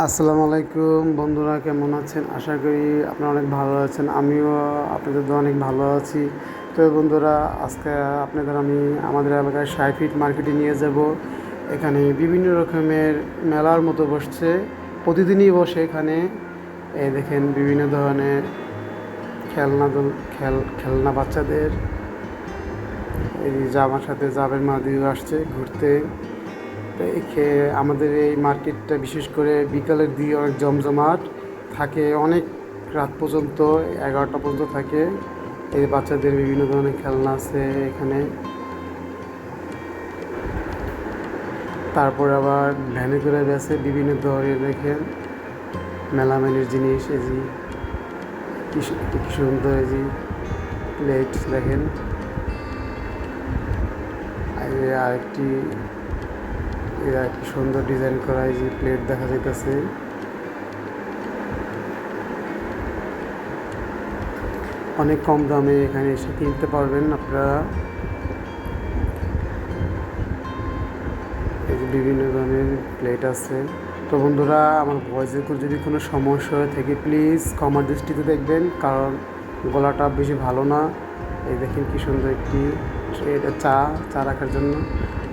আসসালামু আলাইকুম বন্ধুরা, কেমন আছেন? আশা করি আপনারা অনেক ভালো আছেন, আমিও আপনাদের তো অনেক ভালো আছি। তো বন্ধুরা, আজকে আপনাদের আমি আমাদের এলাকায় সাই ফিট মার্কেটে নিয়ে যাব। এখানে বিভিন্ন রকমের মেলার মতো বসছে, প্রতিদিনই বসে এখানে। এই দেখেন, বিভিন্ন ধরনের খেলনা খেল, খেলনা বাচ্চাদের। এই যে আমার সাথে জাবের মাদিও আসছে ঘুরতে। আমাদের এই মার্কেটটা বিশেষ করে বিকালের দিকে অনেক জমজমাট থাকে, অনেক রাত পর্যন্ত, এগারোটা পর্যন্ত থাকে। এই বাচ্চাদের বিভিন্ন ধরনের খেলনা আছে এখানে। তারপর আবার ভ্যানে করে বেছে বিভিন্ন ধরনের দেখেন মেলামেলির জিনিস যে কি সুন্দর যে প্লেট দেখেন। আরেকটি এরা সুন্দর ডিজাইন করা এই যে প্লেট দেখা যাইতেছে। অনেক কম দামে এখানে এসে কিনতে পারবেন আপনারা। এই যে বিভিন্ন ধরনের প্লেট আছে। তো বন্ধুরা, আমার ভয়েসের যদি কোনো সমস্যা হয়ে থাকে প্লিজ কমার দৃষ্টিতে দেখবেন, কারণ গলাটা বেশি ভালো না। এই দেখেন কি সুন্দর একটি এটা চা চা রাখার জন্য।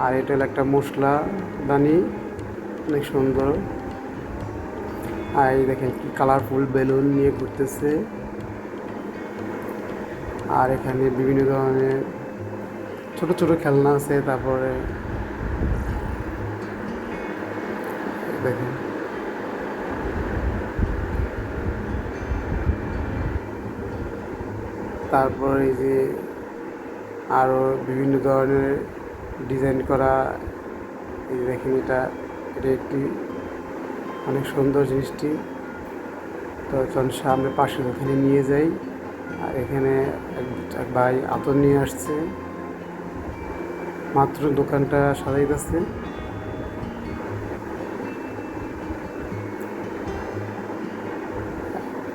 আর এটা হলো একটা মশলা দানি, অনেক সুন্দর। আর এই দেখেন কি কালারফুল বেলুন নিয়ে ঘুরতেছে। আর এখানে বিভিন্ন ধরনের ছোট ছোট খেলনা আছে, তারপরে দেখেন। তারপর এই যে আরও বিভিন্ন ধরনের ডিজাইন করা এই দেখেন এটা এটা একটি অনেক সুন্দর জিনিসটি। তো চলুন সামনে পাশে ওখানে নিয়ে যাই। আর এখানে এক- ভাই আতর নিয়ে আসছে। মাত্র দোকানটা সাজাইতেছে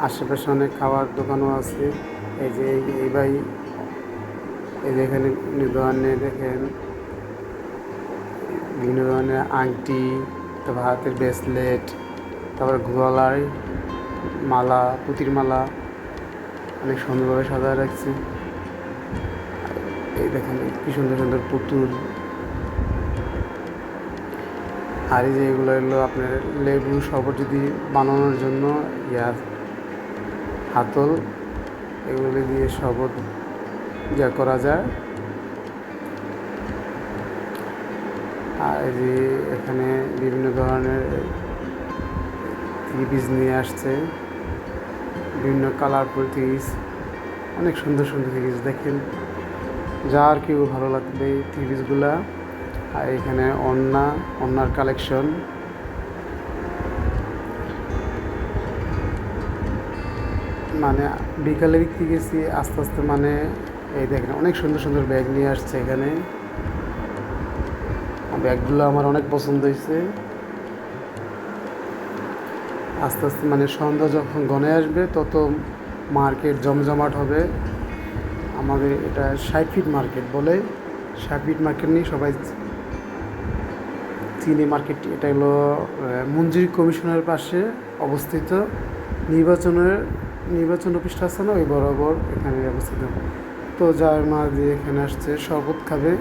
আশেপাশে অনেক খাবার দোকানও আছে। এই যে এই- ভাই এখানে বিভিন্ন ধরনের দেখেন বিভিন্ন ধরনের আংটি, তারপর হাতের ব্রেসলেট তারপর গলার মালা, পুতির মালা, অনেক সুন্দরভাবে সাজায় রাখছে। এই দেখেন কি সুন্দর সুন্দর পুতুল। আর এই যে এগুলো হলো আপনার লেবু শরবত যদি বানানোর জন্য ইয়া হাতল, এগুলো দিয়ে শরবত ইয়া করা যায়। আর এই যে এখানে বিভিন্ন ধরনের থ্রি নিয়ে আসছে। বিভিন্ন কালারফুল থ্রিজ অনেক সুন্দর সুন্দর থ্রিজ দেখেন। যার কেউ ভালো লাগবে থ্রিজগুলা আর এখানে অন্না অন্যার কালেকশন মানে বিকালে বিক্রি গেছি, আস্তে আস্তে মানে এই দেখেন, অনেক সুন্দর সুন্দর ব্যাগ নিয়ে আসছে এখানে। ব্যাগগুলো আমার অনেক পছন্দ হয়েছে। আস্তে আস্তে মানে সন্ধ্যা যখন গনে আসবে, তত মার্কেট জমজমাট হবে। আমাদের এটা ষাট ফিট মার্কেট বলে। ষাট ফিট মার্কেট নিয়ে সবাই চিনি মার্কেট, এটা হলো মঞ্জুরি কমিশনের পাশে অবস্থিত। নির্বাচনের, নির্বাচন অফিসটা আছে না, ওই বরাবর এখানে অবস্থিত। তো যার মা দিয়ে এখানে আসছে, শরবত খাবে।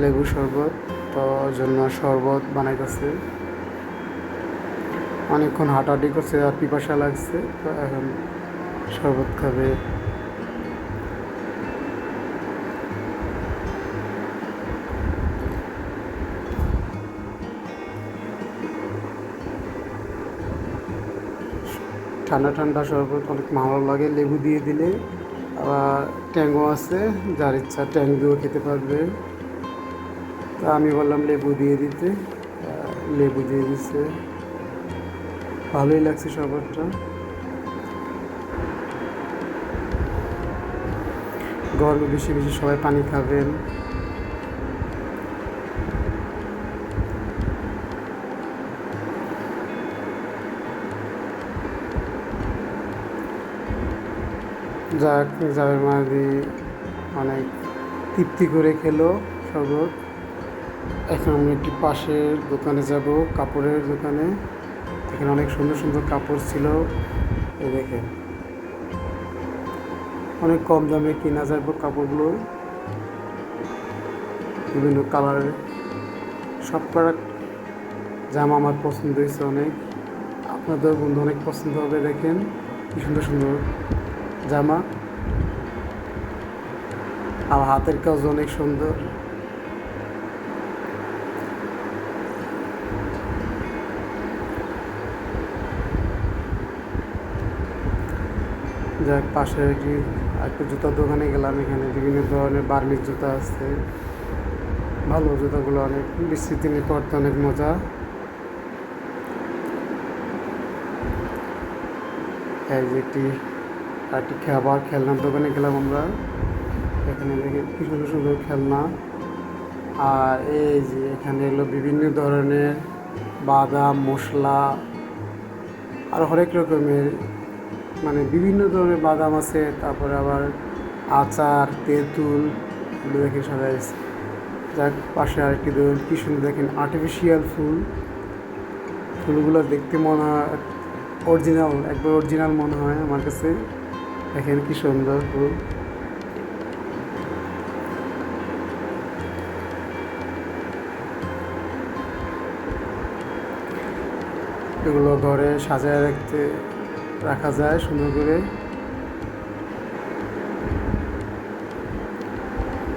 লেবু শরবত, তো জন্য শরবত বানাইতেছে। অনেকক্ষণ হাঁটাহাঁটি করছে আর পিপাসা লাগছে, তো এখন শরবত খাবে। ঠান্ডা ঠান্ডা শরবত, অনেক ভালো লাগে লেবু দিয়ে দিলে। আবার ট্যাঙ্গও আছে, যার ইচ্ছা ট্যাং দিয়েও খেতে পারবে। তা আমি বললাম লেবু দিয়ে দিতে। লেবু দিয়ে দিচ্ছে ভালোই লাগছে সবারটা গরমে বেশি বেশি সবাই পানি খাবেন। যাক যাবের মাঝি অনেক তৃপ্তি করে খেলো শরবত এখন আমি একটি পাশের দোকানে যাব, কাপড়ের দোকানে। এখানে অনেক সুন্দর সুন্দর কাপড় ছিল, এ দেখেন। অনেক কম দামে কেনা যাবে কাপড়গুলো। বিভিন্ন কালারের। সব কটা জামা আমার পছন্দ হয়েছে অনেক। আপনাদের বন্ধু অনেক পছন্দ হবে, দেখেন। কি সুন্দর সুন্দর জামা। আর হাতের কাজ অনেক সুন্দর। যাক, পাশে একটি একটা জুতার দোকানে গেলাম, এখানে বিভিন্ন ধরনের বার্মিক জুতা আছে। ভালো জুতাগুলো অনেক বিস্তৃতি নিয়ে পড়তে অনেক মজা। একটি একটি খাবার খেলনার দোকানে গেলাম আমরা। এখানে দেখে কি সুন্দর সুন্দর খেলনা। আর এই যে এখানে এলো বিভিন্ন ধরনের বাদাম, মশলা, আর হরেক রকমের মানে বিভিন্ন ধরনের বাদাম আছে, তারপরে আবার আচার, তেঁতুল, এগুলো দেখে সাজাইছে যাক, পাশে আরেকটি ধরুন কি সুন্দর দেখেন আর্টিফিশিয়াল ফুল। ফুলগুলো দেখতে মনে হয় অরিজিনাল একবার অরিজিনাল মনে হয় আমার কাছে। দেখেন কি সুন্দর ফুল। এগুলো ঘরে সাজায় রাখতে, রাখা যায় সুন্দর করে।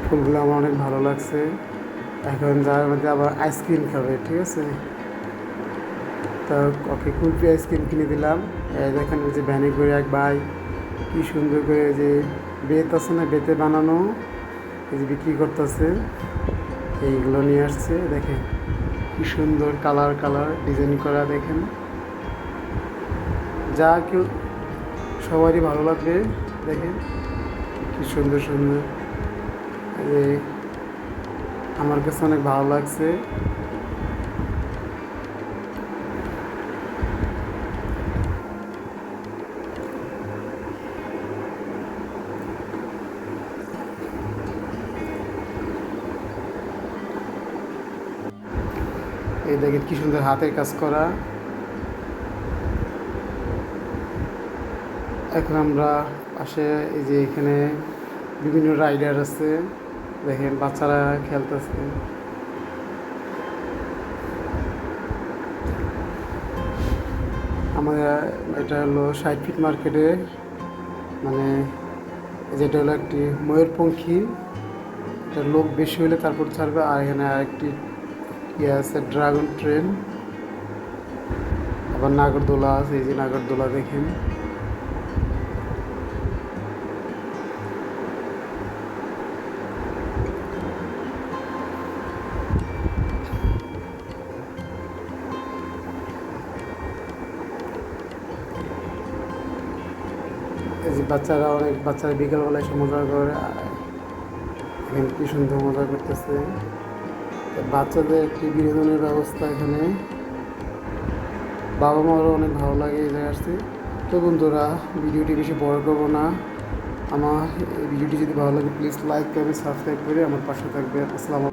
ফুলগুলো আমার অনেক ভালো লাগছে। এখন যার মধ্যে আবার আইসক্রিম খাবে, ঠিক আছে? তা ওকে কুলফি আইসক্রিম কিনে দিলাম। দেখেন যে ভ্যানে করে এক ভাই কি সুন্দর করে যে বেত আছে না, বেতে বানানো, এই যে বিক্রি করতেছে। এইগুলো নিয়ে আসছে, দেখেন। কি সুন্দর কালার কালার ডিজাইন করা, দেখেন। যা কেউ সবারই ভালো লাগবে, দেখেন কি সুন্দর সুন্দর। আমার কাছে অনেক ভালো লাগছে। এই দেখেন কি সুন্দর হাতের কাজ করা। এখন আমরা পাশে এই যে এখানে বিভিন্ন রাইডার আছে। দেখেন, বাচ্চারা খেলতেছে। আমাদের এটা হলো ষাট ফিট মার্কেটে মানে যেটা হলো একটি ময়ূরপঙ্খী। এটা লোক বেশি হলে তারপর ছাড়বে, আর এখানে আরেকটি ইয়ে আছে ড্রাগন ট্রেন আবার নাগরদোলা আছে, এই যে নাগরদোলা দেখেন। বাচ্চারা অনেক বাচ্চারা বিকালবেলায় এসে মজা করে, এখানে কি সুন্দর মজা করতেছে। বাচ্চাদের একটি বিনোদনের ব্যবস্থা এখানে। বাবা মারও অনেক ভালো লাগে এই জায়গায় আসতে। তো বন্ধুরা, ভিডিওটি বেশি বড় করব না। আমার এই ভিডিওটি যদি ভালো লাগে প্লিজ লাইক করবে সাবস্ক্রাইব করে আমার পাশে থাকবে আসসালামু